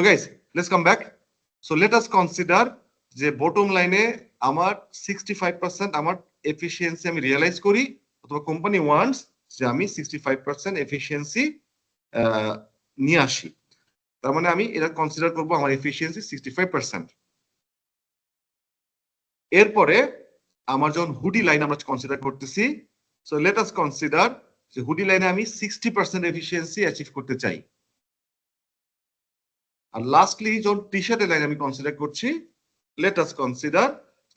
So guys let's come back so let us consider যে bottom লাইনে আমার sixty five percent আমার efficiency আমি রিয়েলাইজ করি, অথবা কোম্পানি ওয়ান্টস যে আমি সিক্সটি ফাইভ পার্সেন্ট এফিসিয়েন্সি নিয়ে আসি। তার মানে আমি এটা কনসিডার করব আমার এফিসিয়েন্সি সিক্সটি ফাইভ পার্সেন্ট এরপরে আমার যখন হুডি লাইন আমরা কনসিডার করতেছি সো লেট আস কনসিডার যে হুডি লাইনে আমি সিক্সটি পার্সেন্ট এফিসিয়েন্সি অ্যাচিভ করতে চাই। আর লাস্টলি যখন টি শার্টের লাইন আমি কনসিডার করছি। লেট আস কনসিডার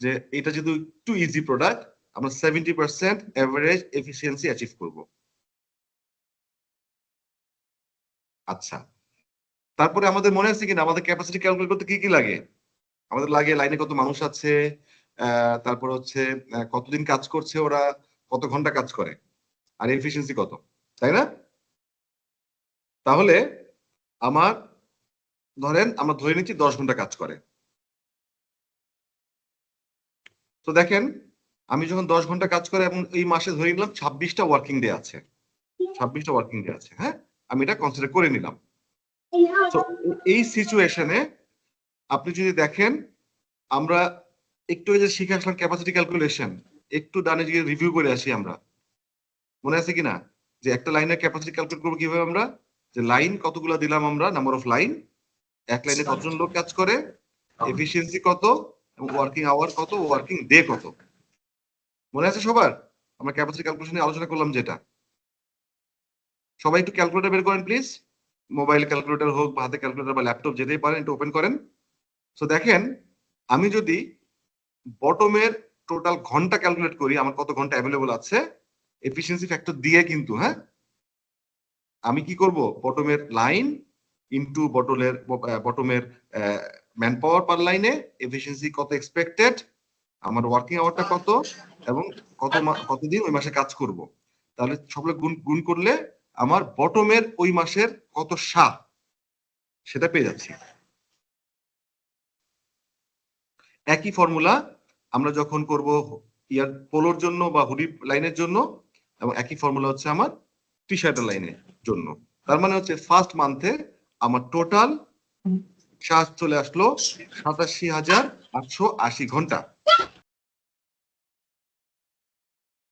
যে এটা যেহেতু একটু ইজি প্রোডাক্ট আমরা seventy percent average efficiency achieve করব। আচ্ছা তারপরে আমাদের মনে আছে কিনা? আমাদের ক্যাপাসিটি ক্যালকুলেট করতে কি কি লাগে? আমাদের লাগে লাইনে কত মানুষ আছে তারপর হচ্ছে কতদিন কাজ করছে ওরা, কত ঘণ্টা কাজ করে, আর এফিসিয়েন্সি কত, তাই না? তাহলে আমার ধরেন আমরা ধরে নিচ্ছি দশ ঘণ্টা কাজ করে। তো দেখেন, আমি যখন দশ ঘণ্টা কাজ করে এবং এই মাসে ধরে নিলাম ছাব্বিশটা ওয়ার্কিং ডে আছে। ছাব্বিশটা ওয়ার্কিং ডে আছে হ্যাঁ? আমি এটা কনসিডার করে নিলাম। এই সিচুয়েশনে আপনি যদি দেখেন, আমরা একটু যে শিখে আসলাম ক্যাপাসিটি ক্যালকুলেশন একটু ডানে দিকে রিভিউ করে আসি আমরা। মনে আছে কিনা? যে একটা লাইনের ক্যাপাসিটি ক্যালকুলেট করব কীভাবে আমরা? যে লাইন কতগুলো দিলাম আমরা নাম্বার অফ লাইন এক লাইনে কতজন লোক কাজ করে? এফিসিয়েন্সি কত? এবং ওয়ার্কিং আওয়ার কত? ওয়ার্কিং ডে কত? মনে আছে সবার? আমরা ক্যাপাসিটি ক্যালকুলেশন নিয়ে আলোচনা করলাম যেটা। সবাই একটু ক্যালকুলেটর বের করেন প্লিজ মোবাইল ক্যালকুলেটর হোক বা হাতে ক্যালকুলেটর বা ল্যাপটপ যেতেই পারেন একটু ওপেন করেন। সো দেখেন আমি যদি বটমের টোটাল ঘণ্টা ক্যালকুলেট করি আমার কত ঘণ্টা অ্যাভেলেবল আছে? এফিসিয়েন্সি ফ্যাক্টর দিয়ে কিন্তু হ্যাঁ? আমি কি করব? বটমের লাইন ইনটু বটলের বটমের ম্যান পাওয়ার পার লাইনে এফিসিয়েন্সি কত এক্সপেক্টেড আমার ওয়ার্কিং আওয়ারটা কত, এবং কত কতদিন ওই মাসে কাজ করব। তাহলে সবগুলো গুণ গুণ করলে আমার বটমের ওই মাসের কত সা সেটা পেয়ে যাচ্ছি। একই ফর্মুলা আমরা যখন করব ইয়ার পোলোর জন্য বা হুডি লাইনের জন্য, এবং একই ফর্মুলা হচ্ছে আমার টি শার্টের লাইনের জন্য। তার মানে হচ্ছে ফার্স্ট মান্থে আমার টোটাল চার্জ চলে আসলো সাতাশি হাজার আটশো আশি ঘণ্টা।